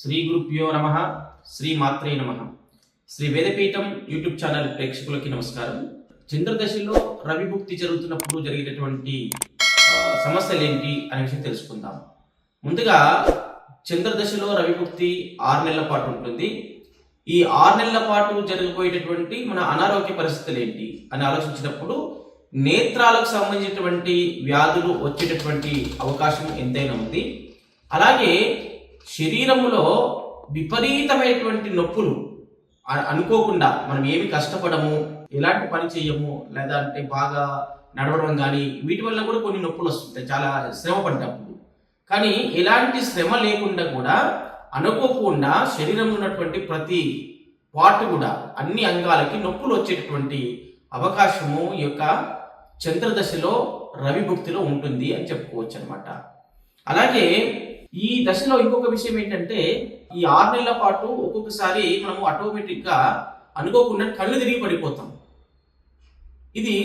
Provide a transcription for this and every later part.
శ్రీ గురుభ్యో నమ శ్రీ మాత్రే నమ. శ్రీ వేదపీఠం యూట్యూబ్ ఛానల్ ప్రేక్షకులకి నమస్కారం. చంద్రదశలో రవిభుక్తి జరుగుతున్నప్పుడు జరిగేటటువంటి సమస్యలు ఏంటి అనే విషయం తెలుసుకుందాం. ముందుగా చంద్రదశలో రవిభుక్తి ఆరు నెలల పాటు ఉంటుంది. ఈ ఆరు నెలల పాటు జరగబోయేటటువంటి మన అనారోగ్య పరిస్థితులు ఏంటి అని ఆలోచించినప్పుడు నేత్రాలకు సంబంధించినటువంటి వ్యాధులు వచ్చేటటువంటి అవకాశం ఎంతైనా ఉంది. అలాగే శరీరంలో విపరీతమైనటువంటి నొప్పులు అనుకోకుండా మనం ఏమి కష్టపడము ఎలాంటి పని చేయము లేదా అంటే బాగా నడవడం కానీ వీటి వల్ల కూడా కొన్ని నొప్పులు వస్తుంటాయి. చాలా శ్రమ పడ్డప్పుడు. కానీ ఎలాంటి శ్రమ లేకుండా కూడా అనుకోకుండా శరీరంలో ఉన్నటువంటి ప్రతి పార్ట్ కూడా అన్ని అంగాలకి నొప్పులు వచ్చేటటువంటి అవకాశము ఈ యొక్క చంద్రదశలో రవిభుక్తిలో ఉంటుంది అని చెప్పుకోవచ్చు అనమాట అలాగే ఈ దశలో ఇంకొక విషయం ఏంటంటే ఈ ఆరు నెలల పాటు ఒక్కొక్కసారి మనము ఆటోమేటిక్గా అనుకోకుండా కళ్ళు తిరిగి పడిపోతాం. ఇది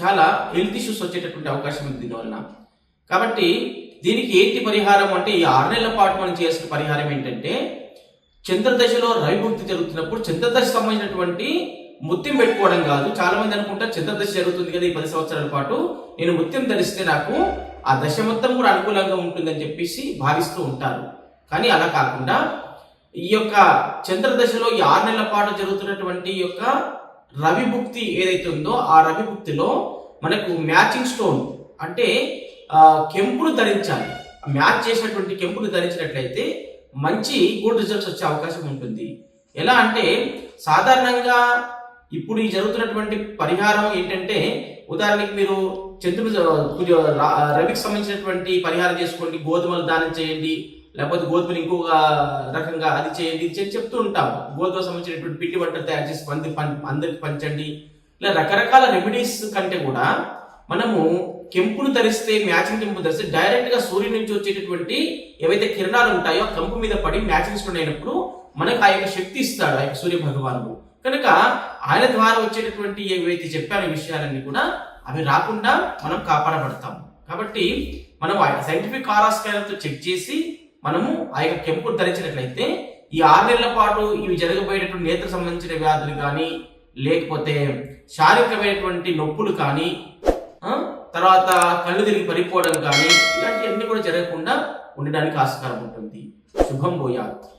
చాలా హెల్త్ ఇష్యూస్ వచ్చేటటువంటి అవకాశం ఉంది దీనివల్ల కాబట్టి దీనికి ఏంటి పరిహారం అంటే ఈ ఆరు నెలల పాటు మనం చేసిన పరిహారం ఏంటంటే చంద్రదశలో రవిభక్తి జరుగుతున్నప్పుడు చంద్రదశ సంబంధించినటువంటి ముత్యం పెట్టుకోవడం కాదు. చాలా మంది అనుకుంటారు చంద్రదశ జరుగుతుంది కదా ఈ పది సంవత్సరాల పాటు. నేను ముత్యం ధరిస్తే నాకు ఆ దశ మొత్తం కూడా అనుకూలంగా ఉంటుందని చెప్పేసి భావిస్తూ ఉంటారు. కానీ అలా కాకుండా ఈ యొక్క చంద్రదశలో ఈ ఆరు నెలల పాటు జరుగుతున్నటువంటి ఈ యొక్క రవిభుక్తి ఏదైతే ఉందో ఆ రవిభుక్తిలో మనకు మ్యాచింగ్ స్టోన్ అంటే కెంపును ధరించాలి. మ్యాచ్ చేసినటువంటి కెంపును ధరించినట్లయితే మంచి గుడ్ రిజల్ట్స్ వచ్చే అవకాశం ఉంటుంది. ఎలా అంటే సాధారణంగా ఇప్పుడు ఈ జరుగుతున్నటువంటి పరిహారం ఏంటంటే ఉదాహరణకి మీరు చంద్రుడు రవికి సంబంధించినటువంటి పరిహారం చేసుకోండి గోధుమలు దానం చేయండి లేకపోతే గోధుమలు ఇంకొక రకంగా అది చేయండి ఇది చెప్తూ ఉంటాం గోధుమ సంబంధించినటువంటి పిండి వంటలు తయారు చేసి మంది పం- అందరికి పంచండి. ఇలా రకరకాల రెమెడీస్ కంటే కూడా మనము కెంపును ధరిస్తే మ్యాచింగ్ కెంపు ధరిస్తే డైరెక్ట్గా సూర్యుడి నుంచి వచ్చేటటువంటి ఏవైతే కిరణాలు ఉంటాయో ఆ కంపు మీద పడి మ్యాచింగ్ స్టోన్ అయినప్పుడు మనకు ఆ యొక్క శక్తి ఇస్తాడు ఆ యొక్క సూర్య భగవానుడు కనుక ఆయన ద్వారా వచ్చేటటువంటి ఏవైతే చెప్పాను విషయాలన్నీ కూడా అవి రాకుండా మనం కాపాడబడతాం. కాబట్టి మనం సైంటిఫిక్ ఆరాస్కాయలతో చెక్ చేసి మనము ఆ యొక్క కెంపు ధరించినట్లయితే ఈ ఆరు నెలల పాటు ఇవి జరగబోయేటటువంటి నేత్ర సంబంధించిన వ్యాధులు కానీ లేకపోతే శారీరకమైనటువంటి నొప్పులు కానీ తర్వాత కళ్ళు తిరిగి పడిపోవడం కానీ ఇలాంటివన్నీ కూడా జరగకుండా ఉండడానికి ఆస్కారం ఉంటుంది. శుభం భూయాత్.